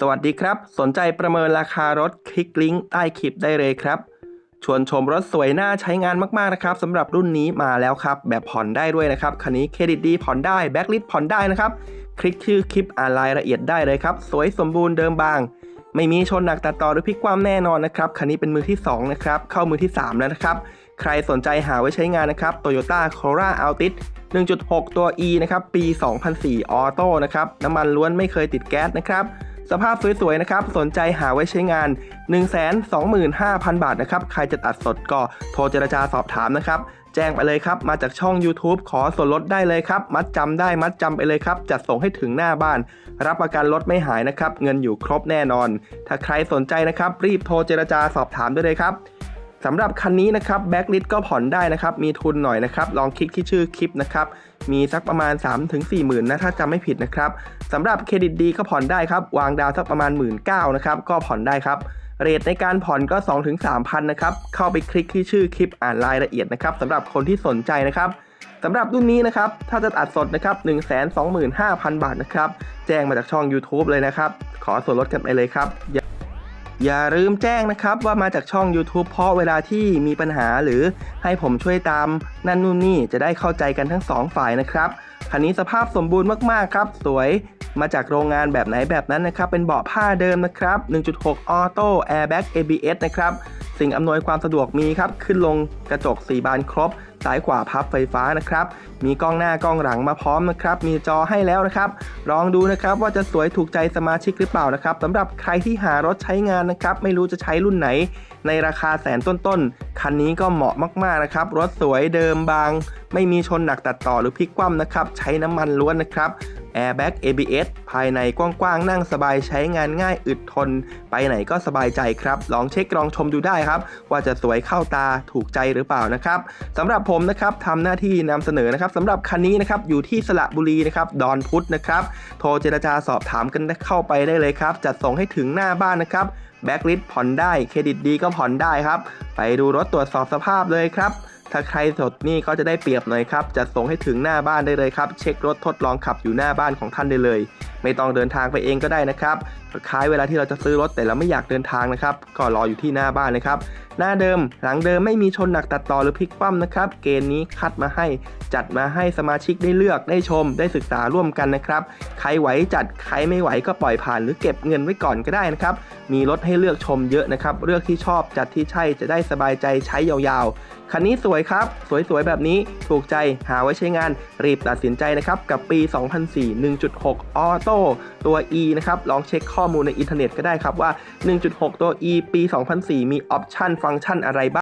สวัสดีครับ สนใจประเมินราคารถคลิกลิงก์ใต้คลิปได้เลยครับ ชวนชมรถสวยน่าใช้งานมากๆนะครับสำหรับรุ่นนี้มาแล้วครับ แบบผ่อนได้ด้วยนะครับคันนี้เครดิตดีผ่อนได้แบ็กลิสผ่อนได้นะครับ คลิกชื่อคลิปอ่านรายละเอียดได้เลยครับ สวยสมบูรณ์เดิมบาง ไม่มีชนหนักตัดต่อหรือพลิกคว่ำแน่นอนนะครับคันนี้เป็นมือที่2นะครับเข้ามือที่3แล้วนะครับ ใครสนใจหาไว้ใช้งานนะครับ Toyota Corolla Altis 1.6 ตัว E นะครับ ปี 2004 ออโต้ นะครับ น้ำมันล้วนไม่เคยติดแก๊สนะครับ สภาพสวยๆนะครับ สนใจหาไว้ใช้งาน 125,000 บาทนะครับ ใครจะตัดสดก็โทรเจรจาสอบถามนะครับ แจ้งไปเลยครับ มาจากช่อง YouTube ขอส่วนลดได้เลยครับ มัดจำได้มัดจำไปเลยครับ จัดส่งให้ถึงหน้าบ้าน รับประกันรถไม่หายนะครับ เงินอยู่ครบแน่นอน ถ้าใครสนใจนะครับ รีบโทรเจรจาสอบถามได้เลยครับ สำหรับคันนี้นะครับแบ็กลิสก็ผ่อนได้นะครับ มีทุนหน่อยนะครับ ลองคลิกที่ชื่อคลิปนะครับ มีสักประมาณ 3-4หมื่นนะถ้าจำไม่ผิดนะครับสำหรับเครดิตดีก็ผ่อนได้ครับ วางดาวสักประมาณ 1 9ื่นนะครับ ก็ผ่อนได้ครับเรทในการผ่อนก็ 2-3พันนะครับ เข้าไปคลิกที่ชื่อคลิปอ่านรายละเอียดนะครับสำหรับคนที่สนใจนะครับสำหรับรุ่นนี้นะครับ ถ้าจะตัดสดนะครับ 125,000 บาทนะครับ แจ้งมาจากช่อง YouTube เลยนะครับ ขอส่วนลดกันไปเลยครับ อย่าลืมแจ้งนะครับว่ามาจากช่อง YouTube เพราะเวลาที่มีปัญหาหรือให้ผมช่วยตามนั่นนู่นนี่จะได้เข้าใจกันทั้งสองฝ่ายนะครับคันนี้สภาพสมบูรณ์มากๆครับ สวยมาจากโรงงานแบบไหนแบบนั้นนะครับ เป็นเบาะผ้าเดิมนะครับ 1.6 ออโต้แอร์แบ็ก ABS นะครับ สิ่งอำนวยความสะดวกมีครับ ขึ้นลงกระจก 4 บานครบ ซ้ายขวาพับไฟฟ้านะครับ มีกล้องหน้ากล้องหลังมาพร้อมนะครับ มีจอให้แล้วนะครับ ลองดูนะครับว่าจะสวยถูกใจสมาชิกหรือเปล่านะครับสำหรับใครที่หารถใช้งานนะครับ ไม่รู้จะใช้รุ่นไหน ในราคาแสนต้นๆ คันนี้ก็เหมาะมากๆนะครับ รถสวยเดิมบาง ไม่มีชนหนักตัดต่อหรือพลิกคว่ำนะครับ ใช้น้ำมันล้วนนะครับ Airbag ABS ภายในกว้างๆ นั่งสบายใช้งานง่ายอึดทน ไปไหนก็สบายใจครับ ลองเช็คลองชมดูได้ครับ ว่าจะสวยเข้าตาถูกใจหรือเปล่านะครับสำหรับผมนะครับทำหน้าที่นำเสนอนะครับสำหรับคันนี้นะครับอยู่ที่สระบุรีนะครับดอนพุธนะครับโทรเจรจาสอบถามกันเข้าไปได้เลยครับจัดส่งให้ถึงหน้าบ้านนะครับแบ็กลิสผ่อนได้เครดิตดีก็ผ่อนได้ครับ ไปดูรถตรวจสอบสภาพเลยครับ ถ้าใครสดนี่ก็จะได้เปรียบหน่อยครับจะส่งให้ถึงหน้าบ้านได้เลยครับ เช็ครถทดลองขับอยู่หน้าบ้านของท่านได้เลย ไม่ต้องเดินทางไปเองก็ได้นะครับคล้ายเวลาที่เราจะซื้อรถแต่เราไม่อยากเดินทางนะครับ ก็รออยู่ที่หน้าบ้านนะครับ หน้าเดิมหลังเดิมไม่มีชนหนักตัดต่อหรือพลิกคว่ำนะครับ เกณฑ์นี้คัดมาให้จัดมาให้สมาชิกได้เลือกได้ชม ได้ศึกษาร่วมกันนะครับ ใครไหวจัดใครไม่ไหวก็ปล่อยผ่านหรือเก็บเงินไว้ก่อนก็ได้นะครับ มีรถให้เลือกชมเยอะนะครับ เลือกที่ชอบจัดที่ใช่จะได้สบายใจใช้ยาวๆ คันนี้สวยครับ สวยๆ แบบนี้ถูกใจหาไว้ใช้งาน รีบตัดสินใจนะครับ กับปี 2004 1.6 ออโต้ตัว E นะครับลองเช็คข้อมูลในอินเทอร์เน็ตก็ได้ครับว่า 1.6 ตัว E ปี 2004 มีออปชั่นฟังก์ชันอะไรบ้าง